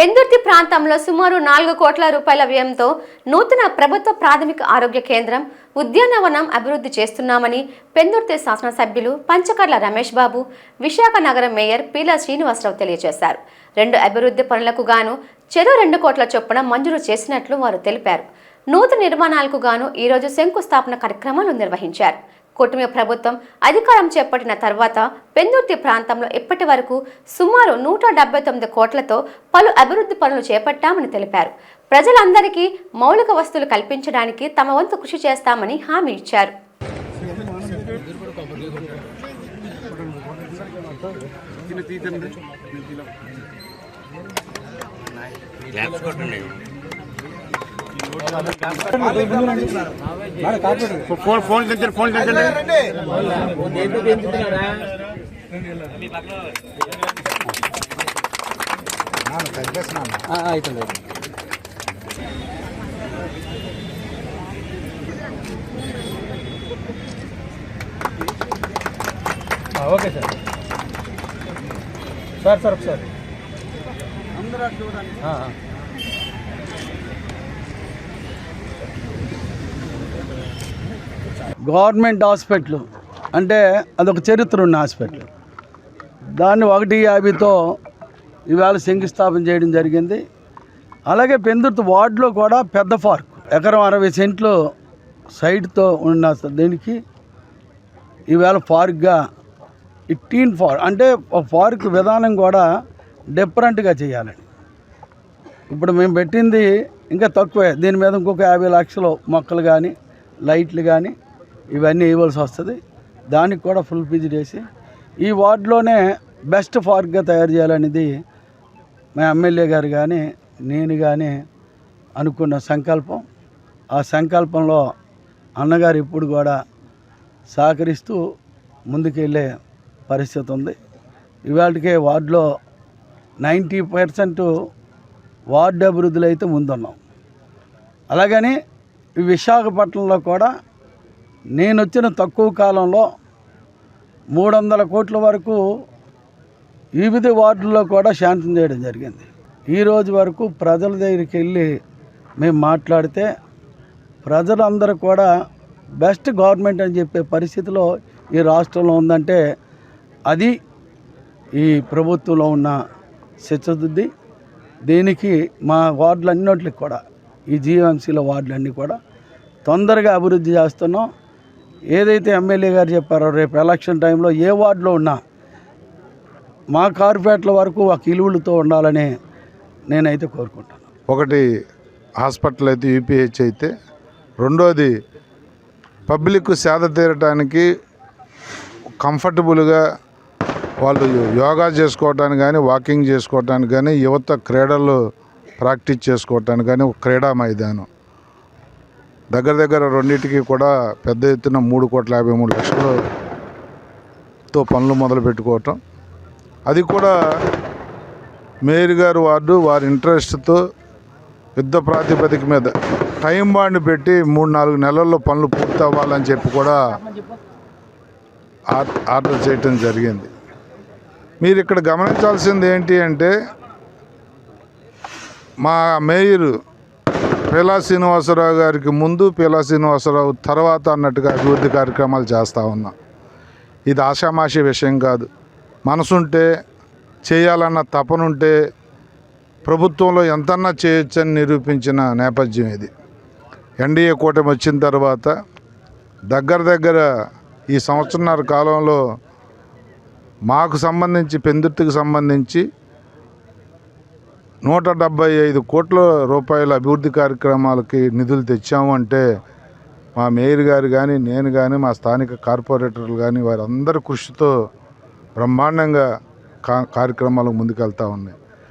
పెందుర్తి ప్రాంతంలో సుమారు నాలుగు కోట్ల రూపాయల వ్యయంతో నూతన ప్రభుత్వ ప్రాథమిక ఆరోగ్య కేంద్రం ఉద్యానవనం అభివృద్ధి చేస్తున్నామని పెందుర్తి శాసనసభ్యులు పంచకర్ల రమేష్ బాబు విశాఖ నగరం మేయర్ పీలా శ్రీనివాసరావు తెలియజేశారు. రెండు అభివృద్ధి పనులకు గాను చెరో రెండు కోట్ల చొప్పున మంజూరు చేసినట్లు వారు తెలిపారు. నూతన నిర్మాణాలకు గాను ఈరోజు శంకుస్థాపన కార్యక్రమాలు నిర్వహించారు. కూటమి ప్రభుత్వం అధికారం చేపట్టిన తర్వాత పెందుర్తి ప్రాంతంలో ఇప్పటి వరకు సుమారు నూట డెబ్బై తొమ్మిది కోట్లతో పలు అభివృద్ధి పనులు చేపట్టామని తెలిపారు. ప్రజలందరికీ మౌలిక వస్తువులు కల్పించడానికి తమ వంతు కృషి చేస్తామని హామీ ఇచ్చారు. ఫోన్ ఫోన్ తెచ్చండి ఫోన్ తెచ్చండి అవుతుంది ఓకే సార్. సార్ సార్ ఒకసారి. ఆ, ఆ. గవర్నమెంట్ హాస్పిటల్ అంటే అదొక చరిత్ర ఉన్న హాస్పిటల్. దాన్ని ఒకటి యాభైతో ఇవాళ శంకుస్థాపన చేయడం జరిగింది. అలాగే పెందుర్తి వార్డులో కూడా పెద్ద పార్క్ ఎకరం అరవై సెంట్లు సైడ్తో ఉన్న దీనికి ఈవేళ పార్క్గా ఈ టీన్ పార్క్ అంటే ఒక పార్క్ విధానం కూడా డిఫరెంట్గా చేయాలండి ఇప్పుడు మేము పెట్టింది ఇంకా తక్కువే దీని మీద ఇంకొక యాభై లక్షలు మొక్కలు కానీ లైట్లు కానీ ఇవన్నీ ఇవ్వాల్సి వస్తుంది. దానికి కూడా ఫుల్ ఫీజు చేసి ఈ వార్డులోనే బెస్ట్ పార్క్గా తయారు చేయాలనేది మా ఎమ్మెల్యే గారు కానీ నేను కానీ అనుకున్న సంకల్పం. ఆ సంకల్పంలో అన్నగారు ఇప్పుడు కూడా సహకరిస్తూ ముందుకెళ్ళే పరిస్థితి ఉంది. ఇవాళకే వార్డులో నైంటీ పర్సెంట్ వార్డు అభివృద్ధిలో అయితే ముందున్నాం. అలాగని ఈ విశాఖపట్నంలో కూడా నేను వచ్చిన తక్కువ కాలంలో మూడు వందల కోట్ల వరకు వివిధ వార్డుల్లో కూడా శాంతం చేయడం జరిగింది. ఈరోజు వరకు ప్రజల దగ్గరికి వెళ్ళి మేము మాట్లాడితే ప్రజలందరూ కూడా బెస్ట్ గవర్నమెంట్ అని చెప్పే పరిస్థితిలో ఈ రాష్ట్రంలో ఉందంటే అది ఈ ప్రభుత్వంలో ఉన్న చిత్తశుద్ధి దీనికి మా వార్డులన్నింటికి కూడా ఈ జీఎంసీలో వార్డులన్నీ కూడా తొందరగా అభివృద్ధి చేస్తున్నాం. ఏదైతే ఎమ్మెల్యే గారు చెప్పారో రేపు ఎలక్షన్ టైంలో ఏ వార్డులో ఉన్నా మా కార్పొరేట్ల వరకు ఒక ఇలువలతో ఉండాలని నేనైతే కోరుకుంటాను ఒకటి హాస్పిటల్ అయితే యూపీహెచ్ అయితే రెండోది పబ్లిక్ సేద తీరటానికి కంఫర్టబుల్గా వాళ్ళు యోగా చేసుకోవటానికి కానీ వాకింగ్ చేసుకోవటానికి కానీ యువత క్రీడలు ప్రాక్టీస్ చేసుకోవటానికి కానీ ఒక క్రీడా మైదానం. దగ్గర దగ్గర రెండింటికి కూడా పెద్ద ఎత్తున మూడు కోట్ల యాభై మూడు లక్షలతో పనులు మొదలు పెట్టుకోవటం. అది కూడా మేయర్ గారు వార్డు వారి ఇంట్రెస్ట్తో యుద్ధ ప్రాతిపదిక మీద టైం బాండ్ పెట్టి మూడు నాలుగు నెలల్లో పనులు పూర్తి అవ్వాలని చెప్పి కూడా ఆర్- ఆర్డర్ చేయటం జరిగింది. మీరు ఇక్కడ గమనించాల్సింది ఏంటి అంటే మా మేయర్ పీలా శ్రీనివాసరావు గారికి ముందు పీలా శ్రీనివాసరావు తర్వాత అన్నట్టుగా అభివృద్ధి కార్యక్రమాలు చేస్తూ ఉన్నాం. ఇది ఆషామాషి విషయం కాదు. మనసుంటే చేయాలన్న తపనుంటే ప్రభుత్వంలో ఎంతన్నా చేయొచ్చని నిరూపించిన నేపథ్యం ఇది. ఎన్డీఏ కూటమి వచ్చిన తర్వాత దగ్గర దగ్గర ఈ సంవత్సరన్నర కాలంలో మాకు సంబంధించి పెందుర్తికి సంబంధించి నూట డెబ్బై ఐదు కోట్ల రూపాయల అభివృద్ధి కార్యక్రమాలకి నిధులు తెచ్చాము అంటే మా మేయర్ గారు కానీ నేను కానీ మా స్థానిక కార్పొరేటర్లు కానీ వారందరి కృషితో బ్రహ్మాండంగా కా కార్యక్రమాలు ముందుకెళ్తా ఉన్నాయి.